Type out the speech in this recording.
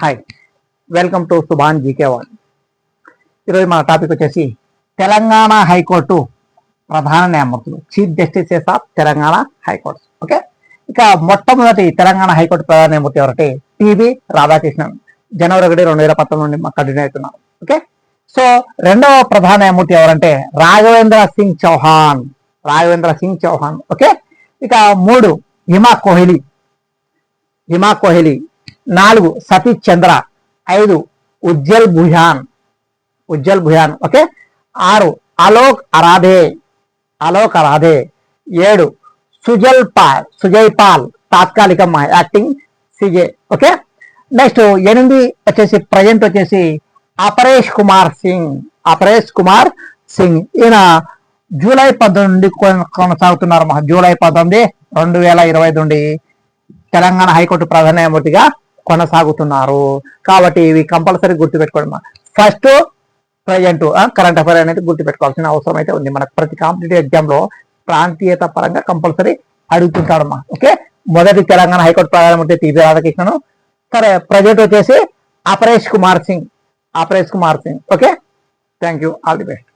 Hi welcome to Subhan GK one ఈరోజు మన topic వచ్చేసి తెలంగాణ హైకోర్టు ప్రధాన న్యాయమూర్తులు chief justices of Telangana high court. Okay? ఇక మొట్టమొదటి తెలంగాణ హైకోర్టు ప్రధాన న్యాయమూర్తి ఎవరంటే టివి రాధాకృష్ణన్. జనవరి ఒకటి రెండు వేల పంతొమ్మిది నుండి మా కంటిన్యూ అవుతున్నారు. ఓకే? సో రెండవ ప్రధాన న్యాయమూర్తి ఎవరంటే రాఘవేంద్ర సింగ్ చౌహాన్. రాఘవేంద్ర సింగ్ చౌహాన్. ఓకే? ఇక మూడు హిమా కోహ్లీ. హిమా కోహ్లీ నాలుగు సతీష్ చంద్ర. ఐదు ఉజ్జల్ భుయాన్ ఉజ్జల్ భుయాన్ ఓకే? ఆరు అలోక్ అరాధే. అలోక్ అరాధే. ఏడు సుజల్ పాల్ సుజయ్ పాల్ తాత్కాలిక యాక్టింగ్ సిజే ఓకే? నెక్స్ట్ ఎనిమిది వచ్చేసి ప్రజెంట్ వచ్చేసి అపరేష్ కుమార్ సింగ్. అపరేష్ కుమార్ సింగ్. ఈయన జూలై పంతొమ్మిది నుండి కొన- కొనసాగుతున్నారు. జూలై పంతొమ్మిది రెండు వేల ఇరవై నుండి తెలంగాణ హైకోర్టు ప్రధాన న్యాయమూర్తిగా కొనసాగుతున్నారు. కాబట్టి ఇవి కంపల్సరీ గుర్తుపెట్టుకోవడం ఫస్ట్ ప్రజెంట్ కరెంట్ అఫైర్ అనేది గుర్తుపెట్టుకోవాల్సిన అవసరం అయితే ఉంది. మనకు ప్రతి కాంపిటేటివ్ ఎగ్జామ్లో ప్రాంతీయత పరంగా కంపల్సరీ అడుగుతుంటాడమ్మా ఓకే మొదటి తెలంగాణ హైకోర్టు ప్రధానమంత్రి టీపీ రాధాకృష్ణను. సరే ప్రజెంట్ వచ్చేసి Aparesh Kumar Singh. Aparesh Kumar Singh. Okay thank you all the best